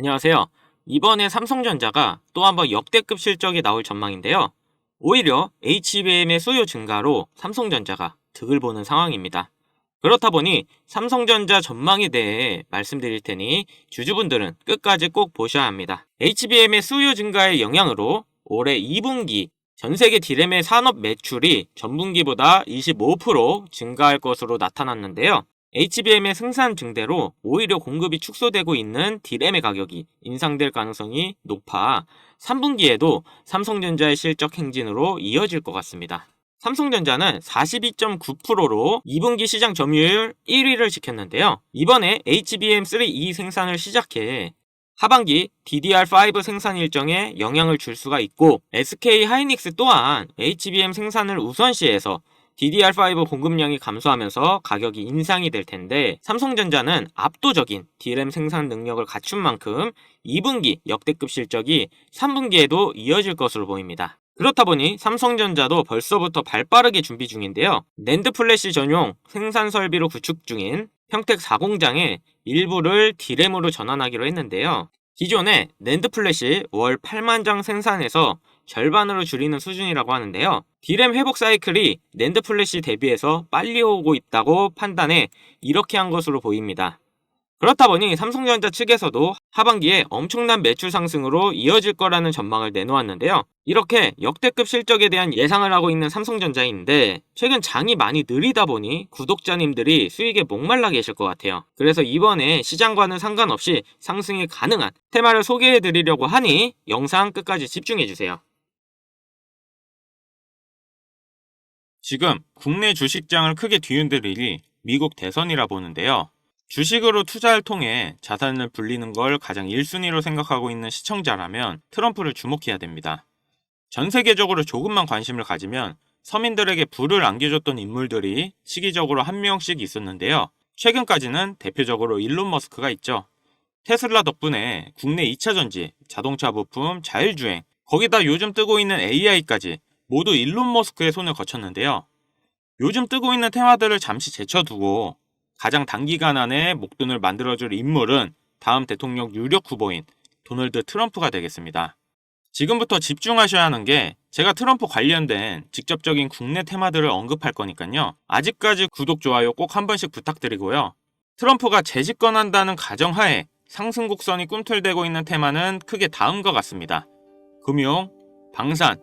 안녕하세요. 이번에 삼성전자가 또 한번 역대급 실적이 나올 전망인데요. 오히려 HBM의 수요 증가로 삼성전자가 득을 보는 상황입니다. 그렇다 보니 삼성전자 전망에 대해 말씀드릴 테니 주주분들은 끝까지 꼭 보셔야 합니다. HBM의 수요 증가의 영향으로 올해 2분기 전 세계 디램의 산업 매출이 전분기보다 25% 증가할 것으로 나타났는데요. HBM의 생산 증대로 오히려 공급이 축소되고 있는 디램의 가격이 인상될 가능성이 높아 3분기에도 삼성전자의 실적 행진으로 이어질 것 같습니다. 삼성전자는 42.9%로 2분기 시장 점유율 1위를 지켰는데요. 이번에 HBM3E 생산을 시작해 하반기 DDR5 생산 일정에 영향을 줄 수가 있고 SK 하이닉스 또한 HBM 생산을 우선시해서 DDR5 공급량이 감소하면서 가격이 인상이 될 텐데 삼성전자는 압도적인 DRAM 생산 능력을 갖춘 만큼 2분기 역대급 실적이 3분기에도 이어질 것으로 보입니다. 그렇다 보니 삼성전자도 벌써부터 발 빠르게 준비 중인데요. 낸드 플래시 전용 생산 설비로 구축 중인 평택 4공장에 일부를 디램으로 전환하기로 했는데요. 기존에 낸드 플래시 월 8만 장 생산해서 절반으로 줄이는 수준이라고 하는데요. 디램 회복 사이클이 낸드 플래시 대비해서 빨리 오고 있다고 판단해 이렇게 한 것으로 보입니다. 그렇다 보니 삼성전자 측에서도 하반기에 엄청난 매출 상승으로 이어질 거라는 전망을 내놓았는데요. 이렇게 역대급 실적에 대한 예상을 하고 있는 삼성전자인데 최근 장이 많이 느리다 보니 구독자님들이 수익에 목말라 계실 것 같아요. 그래서 이번에 시장과는 상관없이 상승이 가능한 테마를 소개해 드리려고 하니 영상 끝까지 집중해 주세요. 지금 국내 주식장을 크게 뒤흔들 일이 미국 대선이라 보는데요. 주식으로 투자를 통해 자산을 불리는 걸 가장 1순위로 생각하고 있는 시청자라면 트럼프를 주목해야 됩니다. 전 세계적으로 조금만 관심을 가지면 서민들에게 부를 안겨줬던 인물들이 시기적으로 한 명씩 있었는데요. 최근까지는 대표적으로 일론 머스크가 있죠. 테슬라 덕분에 국내 2차 전지, 자동차 부품, 자율주행, 거기다 요즘 뜨고 있는 AI까지 모두 일론 머스크의 손을 거쳤는데요. 요즘 뜨고 있는 테마들을 잠시 제쳐두고 가장 단기간 안에 목돈을 만들어줄 인물은 다음 대통령 유력 후보인 도널드 트럼프가 되겠습니다. 지금부터 집중하셔야 하는 게 제가 트럼프 관련된 직접적인 국내 테마들을 언급할 거니까요. 아직까지 구독, 좋아요 꼭 한 번씩 부탁드리고요. 트럼프가 재집권한다는 가정하에 상승 곡선이 꿈틀대고 있는 테마는 크게 다음과 같습니다. 금융, 방산,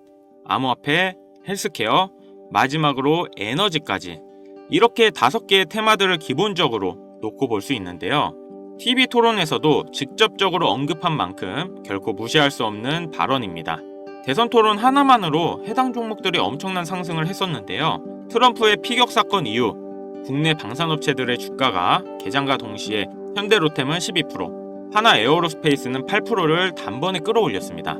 암호화폐, 헬스케어, 마지막으로 에너지까지 이렇게 다섯 개의 테마들을 기본적으로 놓고 볼 수 있는데요. TV 토론에서도 직접적으로 언급한 만큼 결코 무시할 수 없는 발언입니다. 대선 토론 하나만으로 해당 종목들이 엄청난 상승을 했었는데요. 트럼프의 피격 사건 이후 국내 방산업체들의 주가가 개장과 동시에 현대로템은 12%, 하나 에어로스페이스는 8%를 단번에 끌어올렸습니다.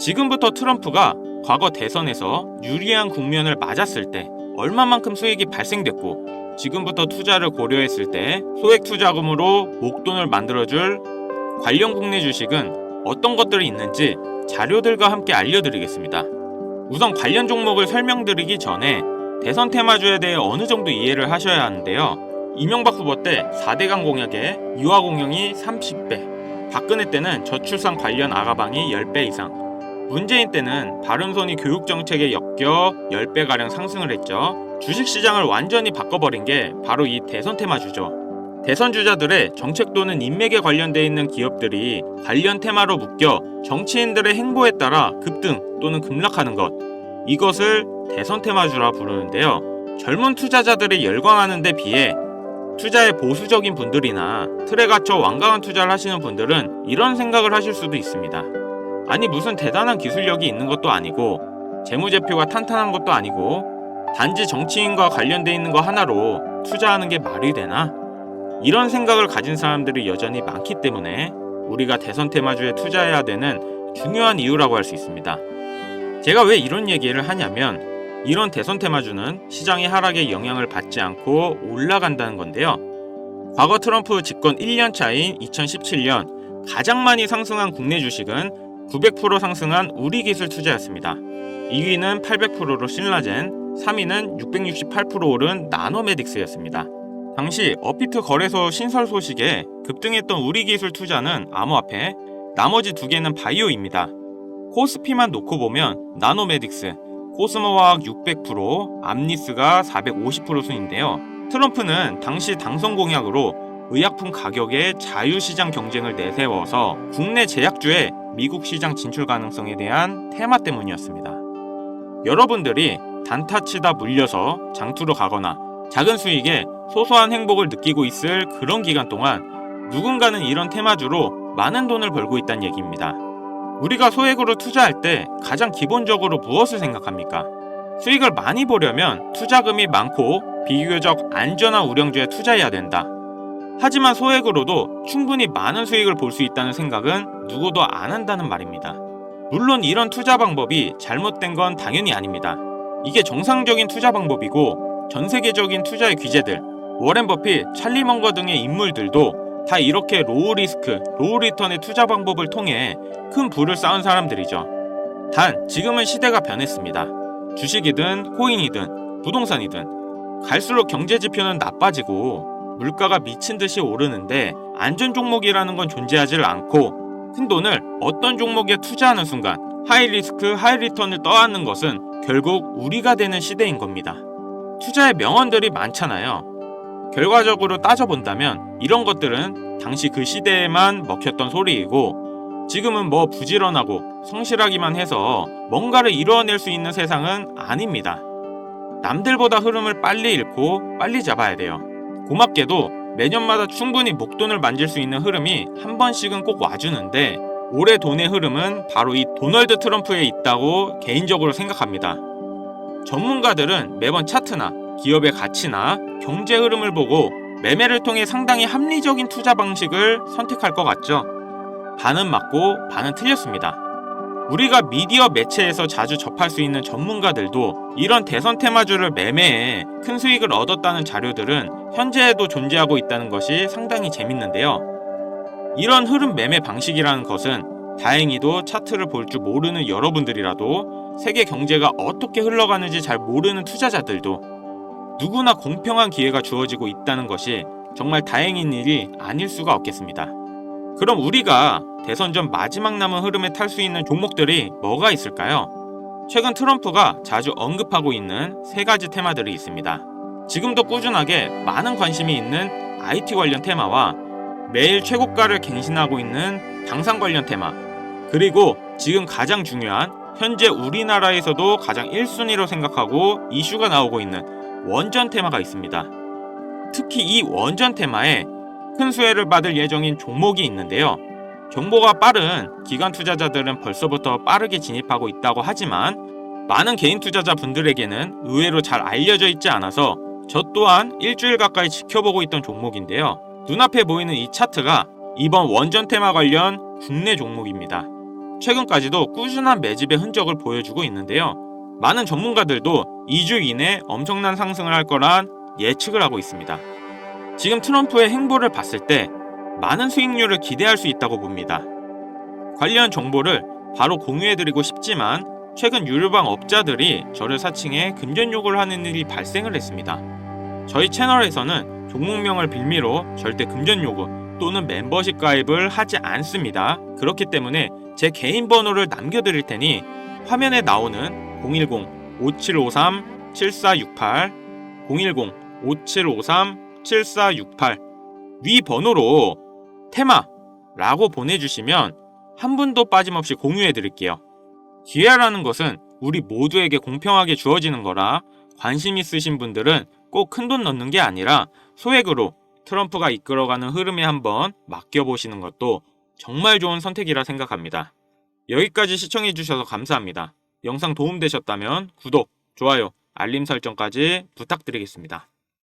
지금부터 트럼프가 과거 대선에서 유리한 국면을 맞았을 때 얼마만큼 수익이 발생됐고 지금부터 투자를 고려했을 때 소액 투자금으로 목돈을 만들어줄 관련 국내 주식은 어떤 것들이 있는지 자료들과 함께 알려드리겠습니다. 우선 관련 종목을 설명드리기 전에 대선 테마주에 대해 어느 정도 이해를 하셔야 하는데요. 이명박 후보 때 4대강 공약에 유아 공영이 30배, 박근혜 때는 저출산 관련 아가방이 10배 이상, 문재인 때는 바른손이 교육 정책에 엮여 10배가량 상승을 했죠. 주식시장을 완전히 바꿔버린 게 바로 이 대선 테마주죠. 대선 주자들의 정책 또는 인맥에 관련돼 있는 기업들이 관련 테마로 묶여 정치인들의 행보에 따라 급등 또는 급락하는 것. 이것을 대선 테마주라 부르는데요. 젊은 투자자들이 열광하는 데 비해 투자에 보수적인 분들이나 틀에 갇혀 완강한 투자를 하시는 분들은 이런 생각을 하실 수도 있습니다. 아니 무슨 대단한 기술력이 있는 것도 아니고 재무제표가 탄탄한 것도 아니고 단지 정치인과 관련돼 있는 거 하나로 투자하는 게 말이 되나? 이런 생각을 가진 사람들이 여전히 많기 때문에 우리가 대선 테마주에 투자해야 되는 중요한 이유라고 할 수 있습니다. 제가 왜 이런 얘기를 하냐면 이런 대선 테마주는 시장의 하락에 영향을 받지 않고 올라간다는 건데요. 과거 트럼프 집권 1년 차인 2017년 가장 많이 상승한 국내 주식은 900% 상승한 우리 기술 투자였습니다. 2위는 800%로 신라젠, 3위는 668% 오른 나노메딕스였습니다. 당시 업비트 거래소 신설 소식에 급등했던 우리 기술 투자는 암호화폐, 나머지 두 개는 바이오입니다. 코스피만 놓고 보면 나노메딕스, 코스모화학 600%, 암리스가 450% 순인데요. 트럼프는 당시 당선 공약으로 의약품 가격의 자유시장 경쟁을 내세워서 국내 제약주의 미국 시장 진출 가능성에 대한 테마 때문이었습니다. 여러분들이 단타치다 물려서 장투로 가거나 작은 수익에 소소한 행복을 느끼고 있을 그런 기간 동안 누군가는 이런 테마주로 많은 돈을 벌고 있다는 얘기입니다. 우리가 소액으로 투자할 때 가장 기본적으로 무엇을 생각합니까? 수익을 많이 보려면 투자금이 많고 비교적 안전한 우량주에 투자해야 된다. 하지만 소액으로도 충분히 많은 수익을 볼 수 있다는 생각은 누구도 안 한다는 말입니다. 물론 이런 투자 방법이 잘못된 건 당연히 아닙니다. 이게 정상적인 투자 방법이고 전 세계적인 투자의 귀재들, 워렌 버핏, 찰리 먼거 등의 인물들도 다 이렇게 로우 리스크, 로우 리턴의 투자 방법을 통해 큰 부를 쌓은 사람들이죠. 단 지금은 시대가 변했습니다. 주식이든 코인이든 부동산이든 갈수록 경제 지표는 나빠지고 물가가 미친 듯이 오르는데 안전 종목이라는 건 존재하지 않고 큰 돈을 어떤 종목에 투자하는 순간 하이 리스크 하이 리턴을 떠안는 것은 결국 우리가 되는 시대인 겁니다. 투자의 명언들이 많잖아요. 결과적으로 따져본다면 이런 것들은 당시 그 시대에만 먹혔던 소리이고 지금은 뭐 부지런하고 성실하기만 해서 뭔가를 이루어낼 수 있는 세상은 아닙니다. 남들보다 흐름을 빨리 읽고 빨리 잡아야 돼요. 고맙게도 매년마다 충분히 목돈을 만질 수 있는 흐름이 한 번씩은 꼭 와주는데 올해 돈의 흐름은 바로 이 도널드 트럼프에 있다고 개인적으로 생각합니다. 전문가들은 매번 차트나 기업의 가치나 경제 흐름을 보고 매매를 통해 상당히 합리적인 투자 방식을 선택할 것 같죠. 반은 맞고 반은 틀렸습니다. 우리가 미디어 매체에서 자주 접할 수 있는 전문가들도 이런 대선 테마주를 매매해 큰 수익을 얻었다는 자료들은 현재에도 존재하고 있다는 것이 상당히 재밌는데요. 이런 흐름 매매 방식이라는 것은 다행히도 차트를 볼 줄 모르는 여러분들이라도 세계 경제가 어떻게 흘러가는지 잘 모르는 투자자들도 누구나 공평한 기회가 주어지고 있다는 것이 정말 다행인 일이 아닐 수가 없겠습니다. 그럼 우리가 대선 전 마지막 남은 흐름에 탈 수 있는 종목들이 뭐가 있을까요? 최근 트럼프가 자주 언급하고 있는 세 가지 테마들이 있습니다. 지금도 꾸준하게 많은 관심이 있는 IT 관련 테마와 매일 최고가를 갱신하고 있는 당산 관련 테마, 그리고 지금 가장 중요한 현재 우리나라에서도 가장 1순위로 생각하고 이슈가 나오고 있는 원전 테마가 있습니다. 특히 이 원전 테마에 큰 수혜를 받을 예정인 종목이 있는데요. 정보가 빠른 기관 투자자들은 벌써부터 빠르게 진입하고 있다고 하지만 많은 개인 투자자 분들에게는 의외로 잘 알려져 있지 않아서 저 또한 일주일 가까이 지켜보고 있던 종목인데요. 눈앞에 보이는 이 차트가 이번 원전 테마 관련 국내 종목입니다. 최근까지도 꾸준한 매집의 흔적을 보여주고 있는데요. 많은 전문가들도 2주 이내 엄청난 상승을 할 거란 예측을 하고 있습니다. 지금 트럼프의 행보를 봤을 때 많은 수익률을 기대할 수 있다고 봅니다. 관련 정보를 바로 공유해드리고 싶지만 최근 유료방 업자들이 저를 사칭해 금전 요구를 하는 일이 발생을 했습니다. 저희 채널에서는 종목명을 빌미로 절대 금전 요구 또는 멤버십 가입을 하지 않습니다. 그렇기 때문에 제 개인 번호를 남겨드릴 테니 화면에 나오는 010-5753-7468 010-5753-7468 위 번호로 테마라고 보내주시면 한 분도 빠짐없이 공유해 드릴게요. 기회라는 것은 우리 모두에게 공평하게 주어지는 거라 관심 있으신 분들은 꼭 큰 돈 넣는 게 아니라 소액으로 트럼프가 이끌어가는 흐름에 한번 맡겨보시는 것도 정말 좋은 선택이라 생각합니다. 여기까지 시청해주셔서 감사합니다. 영상 도움되셨다면 구독, 좋아요, 알림 설정까지 부탁드리겠습니다.